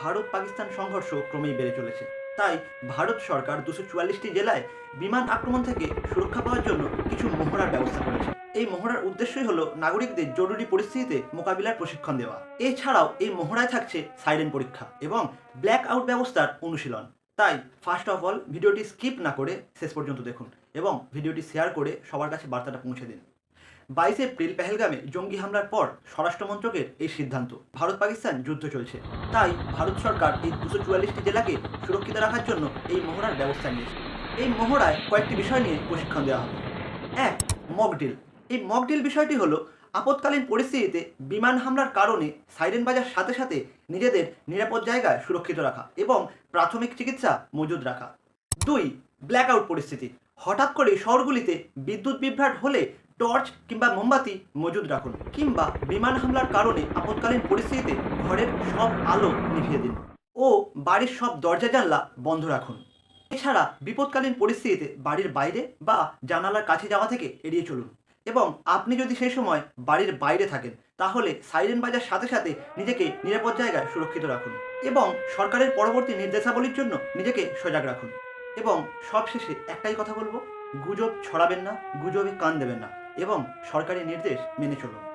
ভারত পাকিস্তান সংঘর্ষ ক্রমেই বেড়ে চলেছে। তাই ভারত সরকার দুশো চুয়াল্লিশটি জেলায় বিমান আক্রমণ থেকে সুরক্ষা পাওয়ার জন্য কিছু মহড়ার ব্যবস্থা করেছে। এই মহড়ার উদ্দেশ্যই হলো নাগরিকদের জরুরি পরিস্থিতিতে মোকাবিলার প্রশিক্ষণ দেওয়া। এছাড়াও এই মহড়ায় থাকছে সাইরেন পরীক্ষা এবং ব্ল্যাক আউট ব্যবস্থার অনুশীলন। তাই ফার্স্ট অফ অল ভিডিওটি স্কিপ না করে শেষ পর্যন্ত দেখুন এবং ভিডিওটি শেয়ার করে সবার কাছে বার্তাটা পৌঁছে দিন। বাইশে এপ্রিল পেহেলগামে জঙ্গি হামলার পর স্বরাষ্ট্র মন্ত্রকের এই সিদ্ধান্ত। ভারত পাকিস্তান যুদ্ধ চলছে। তাই ভারত সরকার এই দুশো চুয়াল্লিশটি জেলাকে সুরক্ষিত রাখার জন্য এই মহড়ার ব্যবস্থা নিয়েছে। এই মহড়ায় কয়েকটি বিষয় নিয়ে প্রশিক্ষণ দেওয়া হবে। এক মকডিল এই মকডিল বিষয়টি হলো আপৎকালীন পরিস্থিতিতে বিমান হামলার কারণে সাইরেন বাজার সাথে সাথে নিজেদের নিরাপদ জায়গায় সুরক্ষিত রাখা এবং প্রাথমিক চিকিৎসা মজুদ রাখা। দুই ব্ল্যাকআউট পরিস্থিতি। হঠাৎ করে শহরগুলিতে বিদ্যুৎ বিভ্রাট হলে টর্চ কিংবা মোমবাতি মজুদ রাখুন, কিংবা বিমান হামলার কারণে আপৎকালীন পরিস্থিতিতে ঘরের সব আলো নিভিয়ে দিন ও বাড়ির সব দরজা জানলা বন্ধ রাখুন। এছাড়া বিপদকালীন পরিস্থিতিতে বাড়ির বাইরে বা জানালার কাছে যাওয়া থেকে এড়িয়ে চলুন এবং আপনি যদি সেই সময় বাড়ির বাইরে থাকেন, তাহলে সাইরেন বাজার সাথে সাথে নিজেকে নিরাপদ জায়গায় সুরক্ষিত রাখুন এবং সরকারের পরবর্তী নির্দেশাবলীর জন্য নিজেকে সজাগ রাখুন এবং সবশেষে একটাই কথা বলব, গুজব ছড়াবেন না, গুজবে কান দেবেন না। এবং সরকারি নির্দেশ মেনে চলুন।